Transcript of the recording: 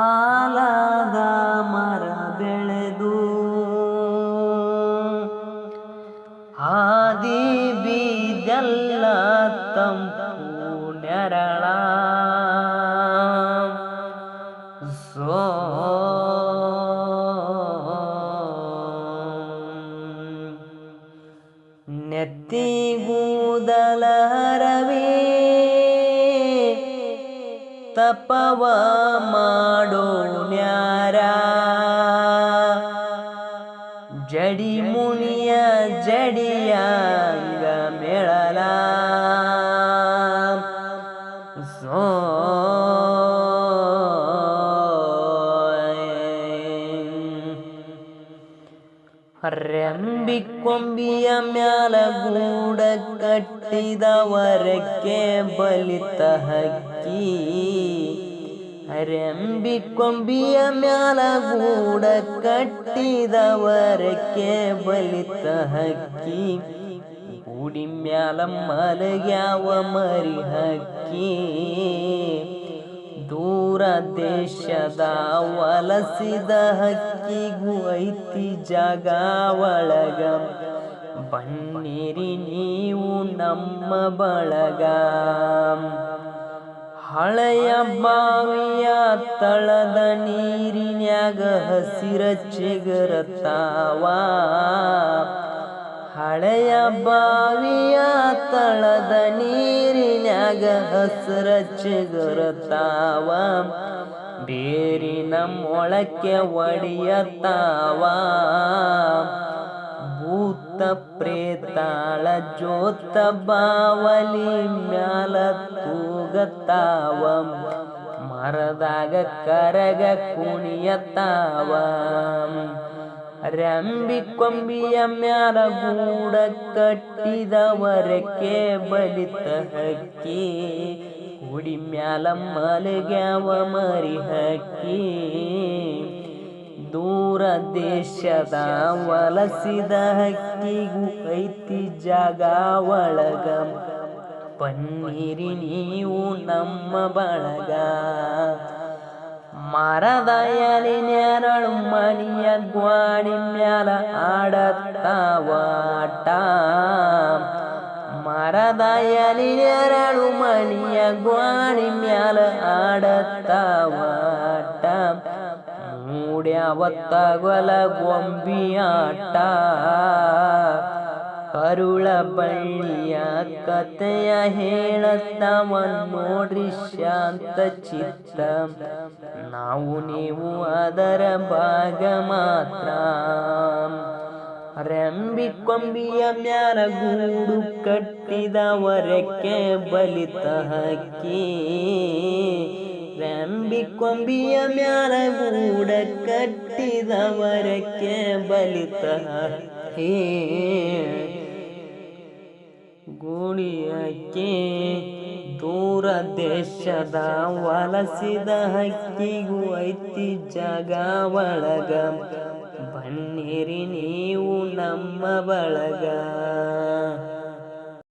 ಆಲದ ಮರ ಬೆಳೆದು ಹಾದಿ ಬೀದೆಲ್ಲ ತಂಪು ನೆತ್ತಿಗೂದಲ ಹರವೇ ತಪವ ಮಾಡೋ ನ್ಯಾರ. ಜಡಿ ರೆಂಬಿ ಕೊಂಬಿಯ ಮ್ಯಾಲ ಗೂಡ ಕಟ್ಟಿದವರಕ್ಕೆ ಬಲಿತ ಹಕ್ಕಿ ರೆಂಬಿ ಕೊಂಬಿಯ ಮ್ಯಾಲ ಗೂಡ ಕಟ್ಟಿದವರಕ್ಕೆ ಬಲಿತ ಹಕ್ಕಿ ಗೂಡಿ ಮ್ಯಾಲ ಮಲಗ್ಯಾವ ಮರಿ ಹಕ್ಕಿ ದೂರ ದೇಶದ ವಲಸಿದ ಹಕ್ಕಿಗೂ ಐತಿ ಜಾಗ ಒಳಗ ಬನ್ನಿರಿ ನೀವು ನಮ್ಮ ಬಳಗ. ಹಳೆಯ ಬಾವಿಯ ತಳದ ನೀರಿನ್ಯಾಗ ಹಸಿರ ಚಿಗರತಾವ. ಹಳೆಯ ಬಾವಿಯ ತಳದ ನೀರಿನ್ಯಾಗ ಹಸಿರ ಗುರುತಾವ ಬೇರಿ ಮೊಳಕೆ ಒಡೆಯತಾವ ಭೂತ ಪ್ರೇತಾಳ ಜೋತ ಬಾವಲಿ ಮ್ಯಾಲ ತೂಗತಾವ ಮರದಾಗ ಕರಗ ಕುಣಿಯತಾವ ರಂಬಿ ಕೊಂಬಿಯ ಮ್ಯಾಲ ಗೂಡ ಕಟ್ಟಿದವರಕ್ಕೆ ಬಲಿತ ಹಕ್ಕಿ. ಉಡಿ ಮ್ಯಾಲ ಮಲಗ್ಯಾವ ಮರಿ ಹಕ್ಕಿ. ದೂರ ದೇಶದ ವಲಸಿದ ಹಕ್ಕಿಗೂ ಐತಿ ಜಾಗ ಒಳಗ. ಪನ್ನೀರಿ ನೀವು ನಮ್ಮ ಬಳಗ. ಮರದ ಎಲೆ ನೆರಳು ಮನಿಯ ಗ್ವಾಡಿ ಮ್ಯಾಲ ಆಡತ್ತಾವಾಟ ಮರದ ಎಲೆ ನೆರಳು ಮನಿಯ ಗ್ವಾಡಿ ಮ್ಯಾಲ ಆಡತ್ತಾವಾಟ ಮೂಡ್ಯಾವ ತಗೊಲ ಗೊಂಬಿಯಾಟ ಕರುಳ ಬಳ್ಳಿಯ ಕತೆಯ ಹೇಳತ್ತವ ನೋಡ್ರಿ ಶಾಂತ ಚಿತ್ತ ನಾವು ನೀವು ಅದರ ಭಾಗ ಮಾತ್ರ ರೆಂಬಿ ಕೊಂಬಿಯ ಮ್ಯಾಲ ಗೂಡು ಕಟ್ಟಿದವರಕ್ಕೆ ಬಲಿತ ಹಕ್ಕಿ ರೆಂಬಿ ಕೊಂಬಿಯ ಮ್ಯಾಲ ಗೂಡ ಕಟ್ಟಿದವರಕ್ಕೆ ಬಲಿತ ಹಕ್ಕಿ ಗುಡಿಯಕ್ಕೆ ದೂರ ದೇಶದ ವಲಸಿದ ಹಕ್ಕಿಗೂ ಐತಿ ಜಗ ಒಳಗ. ಬನ್ನಿರಿ ನೀವು ನಮ್ಮ ಬಳಗ.